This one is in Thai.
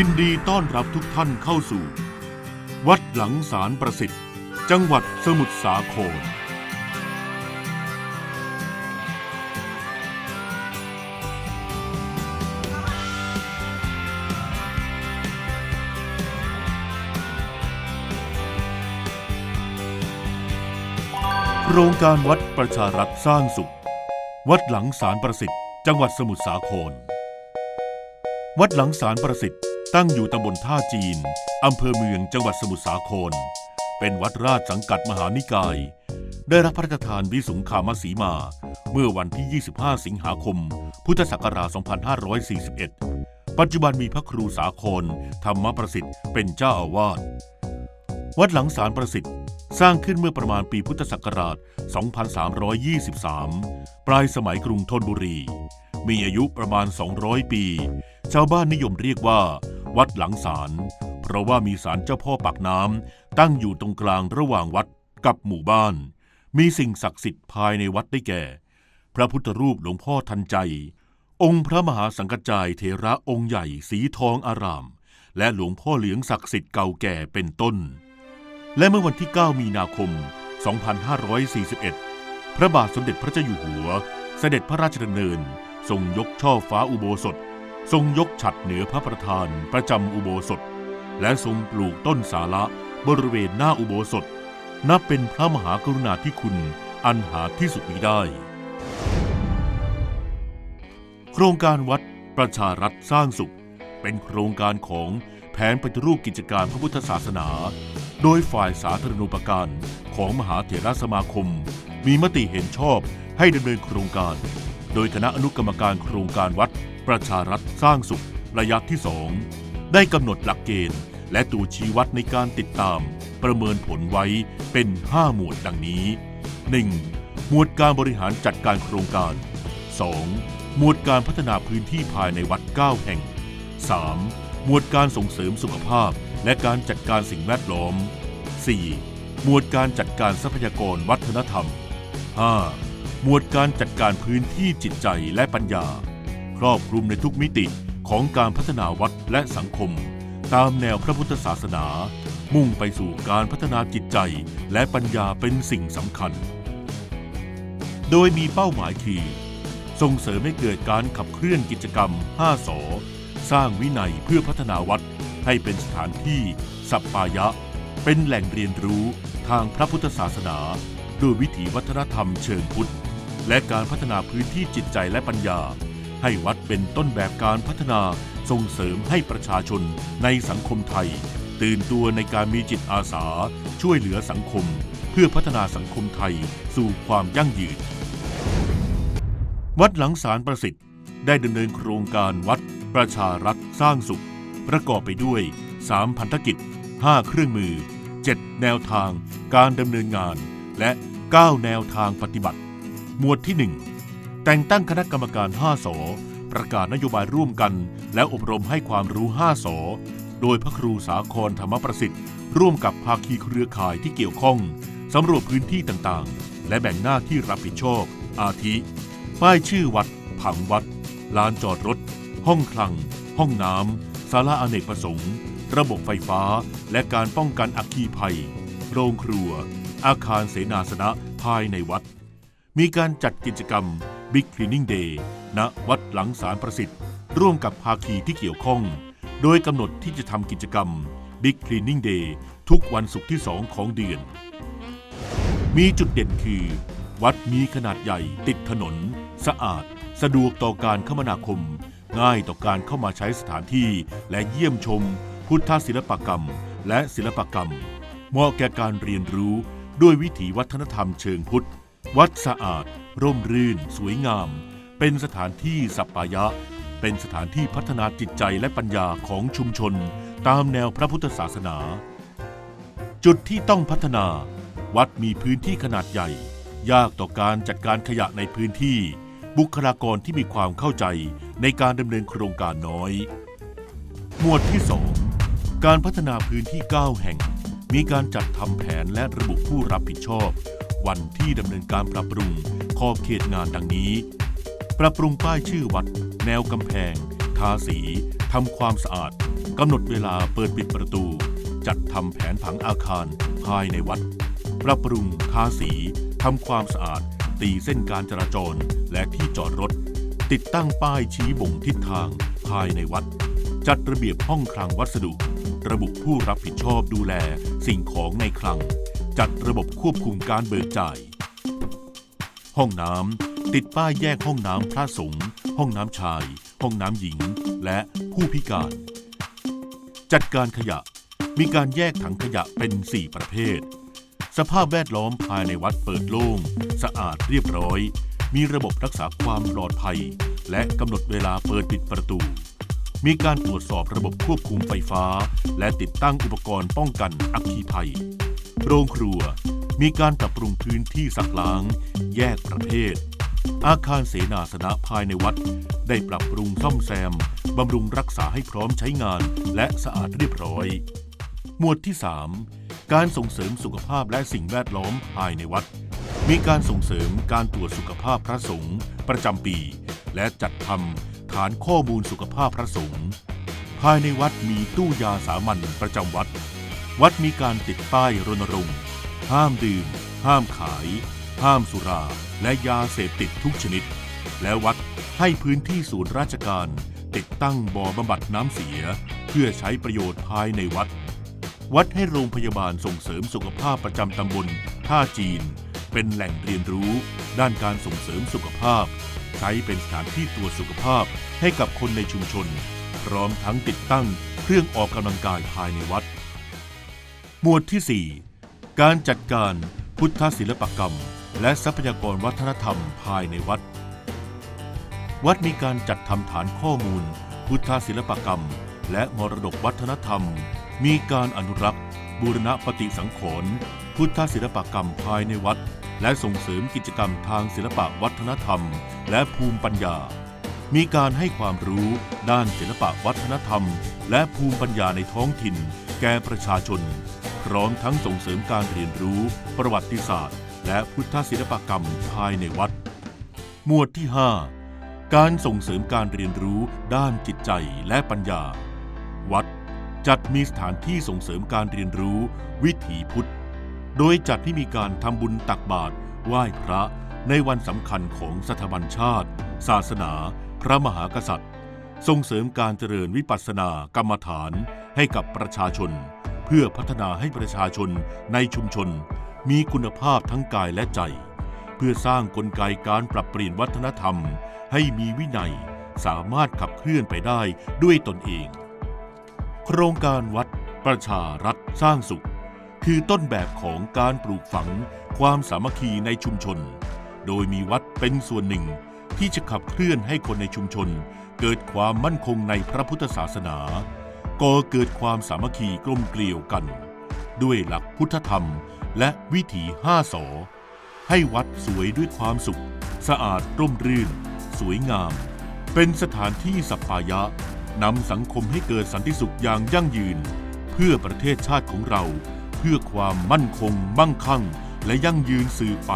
ยินดีต้อนรับทุกท่านเข้าสู่ วัดหลังสารประสิทธิ์ จังหวัดสมุทรสาคร โครงการวัดประชารัฐสร้างสุข วัดหลังสารประสิทธิ์ จังหวัดสมุทรสาคร วัดหลังสารประสิทธิ์ ตั้งอยู่ตำบลท่าจีน อำเภอเมืองจังหวัดสมุทรสาคร เป็นวัดราชสังกัดมหานิกาย ได้รับพระราชทานวิสุงคามสีมา เมื่อวันที่ 25 สิงหาคม พุทธศักราช 2541 ปัจจุบันมีพระครูสาครธรรมประสิทธิ์เป็นเจ้าอาวาส วัดหลังสารประสิทธิ์สร้างขึ้นเมื่อประมาณปีพุทธศักราช 2323 ปลายสมัยกรุงธนบุรี มีอายุประมาณ 200 ปี ชาวบ้านนิยมเรียกว่า วัดหลังสารเพราะว่ามีศาลเจ้าพ่อปากน้ำตั้งอยู่ตรงกลางระหว่างวัดกับหมู่บ้าน มีสิ่งศักดิ์สิทธิ์ภายในวัดได้แก่ พระพุทธรูปหลวงพ่อทันใจ องค์พระมหาสังกัจจายเถระองค์ใหญ่สีทองอาราม และหลวงพ่อเหลืองศักดิ์สิทธิ์เก่าแก่เป็นต้น และเมื่อวันที่ 9 มีนาคม 2541 พระบาทสมเด็จพระเจ้าอยู่หัว เสด็จพระราชดำเนินทรงยกช่อฟ้าอุโบสถ ทรงยกฉัดเหนือพระประธานประจำอุโบสถ และทรงปลูกต้นสาระบริเวณหน้าอุโบสถ นับเป็นพระมหากรุณาธิคุณอันหาที่สุดมิได้ โครงการวัดประชารัฐสร้างสุข เป็นโครงการของแผนปฏิรูปกิจการพระพุทธศาสนา โดยฝ่ายสาธารณูปการของมหาเถรสมาคม มีมติเห็นชอบให้ดำเนินโครงการ โดยคณะอนุกรรมการโครงการวัด ประชารัฐสร้างสุขระยะที่สองได้กำหนดหลักเกณฑ์ และตัวชี้วัดในการติดตาม ประเมินผลไว้เป็น 5 หมวดดังนี้ 1. หมวดการบริหารจัดการโครงการ 2. หมวดการพัฒนาพื้นที่ภายในวัด 9 แห่ง 3. หมวดการส่งเสริมสุขภาพและการจัดการสิ่งแวดล้อม 4. หมวดการจัดการทรัพยากรวัฒนธรรม 5. หมวดการจัดการพื้นที่จิตใจและปัญญา ครอบคลุมในทุกมิติของการพัฒนาวัดและสังคม ตามแนวพระพุทธศาสนา มุ่งไปสู่การพัฒนาจิตใจและปัญญาเป็นสิ่งสำคัญ โดยมีเป้าหมายคือส่งเสริมให้เกิดการขับเคลื่อนกิจกรรม 5สอสร้างวินัยเพื่อพัฒนาวัดให้เป็นสถานที่ สัปปายะ เป็นแหล่งเรียนรู้ทางพระพุทธศาสนาโดยวิถีวัฒนธรรมเชิงพุทธ และการพัฒนาพื้นที่จิตใจและปัญญา ให้วัดเป็นต้นแบบการพัฒนาส่งเสริมให้ประชาชนในสังคมไทย ตื่นตัวในการมีจิตอาสา ช่วยเหลือสังคม เพื่อพัฒนาสังคมไทยสู่ความยั่งยืน วัดหลังสารประสิทธิ์ ได้ดำเนินโครงการวัดประชารัฐสร้างสุข ประกอบไปด้วย 3 พันธกิจ 5 เครื่องมือ 7 แนวทางการดำเนินงานและ 9 แนวทางปฏิบัติ หมวดที่ 1 แต่งตั้งคณะกรรมการ 5 สประกาศนโยบายร่วมกัน และอบรมให้ความรู้ 5 ส โดยพระครูสาครธรรมประสิทธิ์ ร่วมกับภาคีเครือข่ายที่เกี่ยวข้องสำรวจพื้นที่ต่างๆ และแบ่งหน้าที่รับผิดชอบ อาทิ ป้ายชื่อวัด ผังวัด ลานจอดรถ ห้องคลัง ห้องน้ำศาลาอเนกประสงค์ ระบบไฟฟ้า และการป้องกันอัคคีภัย โรงครัว อาคารเสนาสนะภายในวัด มีการจัดกิจกรรม Big Cleaning Day ณวัดหลังสารประสิทธิ์ ร่วมกับภาคีที่เกี่ยวข้อง โดยกำหนดที่จะทำกิจกรรม Big Cleaning Day ทุกวันศุกร์ที่ 2 ของเดือน มีจุดเด่นคือ วัดมีขนาดใหญ่ติดถนน สะอาด สะดวกต่อการคมนาคม ง่ายต่อการเข้ามาใช้สถานที่และเยี่ยมชม พุทธศิลปกรรม และศิลปกรรม เหมาะแก่การเรียนรู้ด้วยวิถีวัฒนธรรมเชิงพุทธ วัดสะอาด ร่มรื่น สวยงาม เป็นสถานที่สัปปายะ เป็นสถานที่พัฒนาจิตใจและปัญญาของชุมชน ตามแนวพระพุทธศาสนา จุดที่ต้องพัฒนา วัดมีพื้นที่ขนาดใหญ่ ยากต่อการจัดการขยะในพื้นที่ บุคลากรที่มีความเข้าใจในการดำเนินโครงการน้อย หมวดที่ 2 การพัฒนาพื้นที่ 9 แห่ง มีการจัดทำแผนและระบุผู้รับผิดชอบ วันที่ดำเนินการปรับปรุงขอบเขตงานดังนี้ ปรับปรุงป้ายชื่อวัด แนวกำแพง ทาสีทำความสะอาดกำหนดเวลาเปิดปิดประตู จัดทำแผนผังอาคารภายในวัด ปรับปรุงทาสีทำความสะอาด ตีเส้นการจราจรและที่จอดรถ ติดตั้งป้ายชี้บ่งทิศทางภายในวัด จัดระเบียบห้องคลังวัสดุ ระบุผู้รับผิดชอบดูแลสิ่งของในคลัง จัดระบบควบคุมการเบิกจ่าย ห้องน้ำติดป้ายแยกห้องน้ำพระสงฆ์ห้องน้ำชาย ห้องน้ำหญิง และผู้พิการ จัดการขยะมีการแยกถังขยะเป็น 4 ประเภท สภาพแวดล้อมภายในวัดเปิดโล่ง สะอาดเรียบร้อย มีระบบรักษาความปลอดภัย และกำหนดเวลาเปิดปิดประตู มีการตรวจสอบระบบควบคุมไฟฟ้า และติดตั้งอุปกรณ์ป้องกันอัคคีภัย โรงครัวมีการปรับปรุงพื้นที่ซักล้าง แยกประเภท อาคารเสนาสนะภายในวัด ได้ปรับปรุงซ่อมแซม บำรุงรักษาให้พร้อมใช้งานและสะอาดเรียบร้อย หมวดที่ 3 การส่งเสริมสุขภาพและสิ่งแวดล้อมภายในวัด มีการส่งเสริมการตรวจสุขภาพพระสงฆ์ประจำปี และจัดทำฐานข้อมูลสุขภาพพระสงฆ์ภายในวัดมีตู้ยาสามัญประจำวัด วัดมีการติดป้ายรณรงค์ ห้ามดื่ม ห้ามขาย ห้ามสุรา และยาเสพติดทุกชนิด และวัดให้พื้นที่ศูนย์ราชการ ติดตั้งบ่อบำบัดน้ำเสีย เพื่อใช้ประโยชน์ภายในวัด วัดให้โรงพยาบาลส่งเสริมสุขภาพประจำตำบลท่าจีน เป็นแหล่งเรียนรู้ ด้านการส่งเสริมสุขภาพ ใช้เป็นสถานที่ตรวจสุขภาพให้กับคนในชุมชน พร้อมทั้งติดตั้งเครื่องออกกำลังกายภายในวัด หมวดที่ 4 การจัดการพุทธศิลปกรรม และทรัพยากรวัฒนธรรมภายในวัด วัดมีการจัดทำฐานข้อมูล พุทธศิลปกรรม และมรดกวัฒนธรรม มีการอนุรักษ์ บูรณปฏิสังขรณ์พุทธศิลปกรรมภายในวัด และส่งเสริมกิจกรรมทางศิลปะวัฒนธรรม และภูมิปัญญา มีการให้ความรู้ด้านศิลปะวัฒนธรรม และภูมิปัญญาในท้องถิ่น แก่ประชาชน พร้อมทั้งส่งเสริมการเรียนรู้ประวัติศาสตร์ และพุทธศิลปกรรมภายในวัด หมวดที่ 5 การส่งเสริมการเรียนรู้ด้านจิตใจและปัญญา วัดจัดมีสถานที่ส่งเสริมการเรียนรู้วิถีพุทธ โดยจัดให้มีการทำบุญตักบาตรไหว้พระในวันสำคัญของสถาบันชาติ ศาสนา พระมหากษัตริย์ ส่งเสริมการเจริญวิปัสสนากรรมฐานให้กับประชาชน เพื่อพัฒนาให้ประชาชนในชุมชน มีคุณภาพทั้งกายและใจ เพื่อสร้างกลไกการปรับเปลี่ยนวัฒนธรรม ให้มีวินัยสามารถขับเคลื่อนไปได้ด้วยตนเอง โครงการวัด ประชารัฐสร้างสุข คือต้นแบบของการปลูกฝังความสามัคคีในชุมชน โดยมีวัดเป็นส่วนหนึ่งที่จะขับเคลื่อนให้คนในชุมชน เกิดความมั่นคงในพระพุทธศาสนา ก่อเกิดความสามัคคีกลมเกลียวกัน ด้วยหลักพุทธธรรมและวิถีห้าสอให้วัดสวยด้วยความสุข สะอาดร่มรื่น สวยงาม เป็นสถานที่สัปปายะนำสังคมให้เกิดสันติสุขอย่างยั่งยืน เพื่อประเทศชาติของเรา เพื่อความมั่นคง มั่งคั่ง และยั่งยืนสืบไป